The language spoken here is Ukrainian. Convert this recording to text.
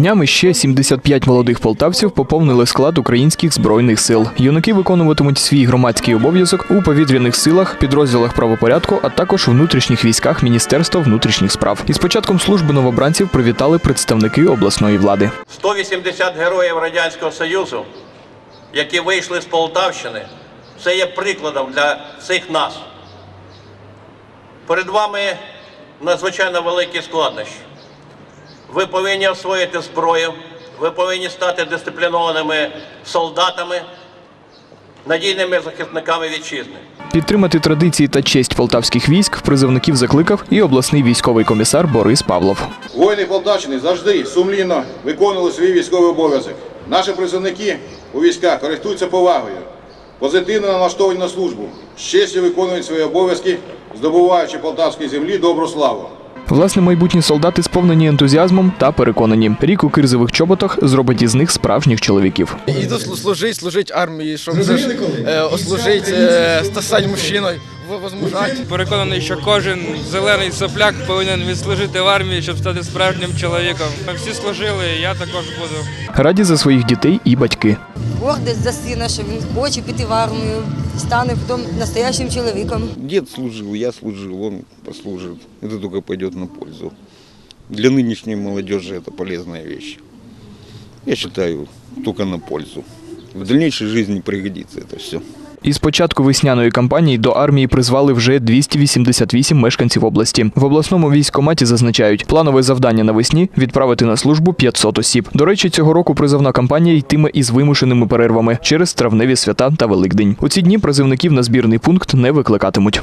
Днями ще 75 молодих полтавців поповнили склад українських збройних сил. Юнаки виконуватимуть свій громадський обов'язок у повітряних силах, підрозділах правопорядку, а також у внутрішніх військах Міністерства внутрішніх справ. Із початком служби новобранців привітали представники обласної влади. 180 героїв Радянського Союзу, які вийшли з Полтавщини, це є прикладом для всіх нас. Перед вами надзвичайно великі складнощі. Ви повинні освоїти зброю, ви повинні стати дисциплінованими солдатами, надійними захисниками вітчизни. Підтримати традиції та честь полтавських військ призовників закликав і обласний військовий комісар Борис Павлов. Воїни Полтавщини завжди сумлінно виконували свій військовий обов'язок. Наші призовники у військах користуються повагою, позитивно налаштовані на службу, з честю виконують свої обов'язки, здобуваючи полтавській землі добру славу. Власне, майбутні солдати сповнені ентузіазмом та переконані. Рік у кирзових чоботах зробить із них справжніх чоловіків. Іду слу- служити, служити армії, щоб е, ослужити, е, стати мужчиною, Переконаний, що кожен зелений сопляк повинен відслужити в армії, щоб стати справжнім чоловіком. Ми всі служили, і я також буду. Раді за своїх дітей і батьки. гордість за сина, що він хоче піти в армію, стане потім настоящим чоловіком. Дед служил, я служил, он послужит. Это только пойдет на пользу. Для нынешней молодежи это полезная вещь. Я считаю, только на пользу. В дальнейшей жизни пригодится это все. Із початку весняної кампанії до армії призвали вже 288 мешканців області. В обласному військкоматі зазначають, планове завдання навесні відправити на службу 500 осіб. До речі, цього року призовна кампанія йтиме із вимушеними перервами через травневі свята та Великдень. У ці дні призивників на збірний пункт не викликатимуть.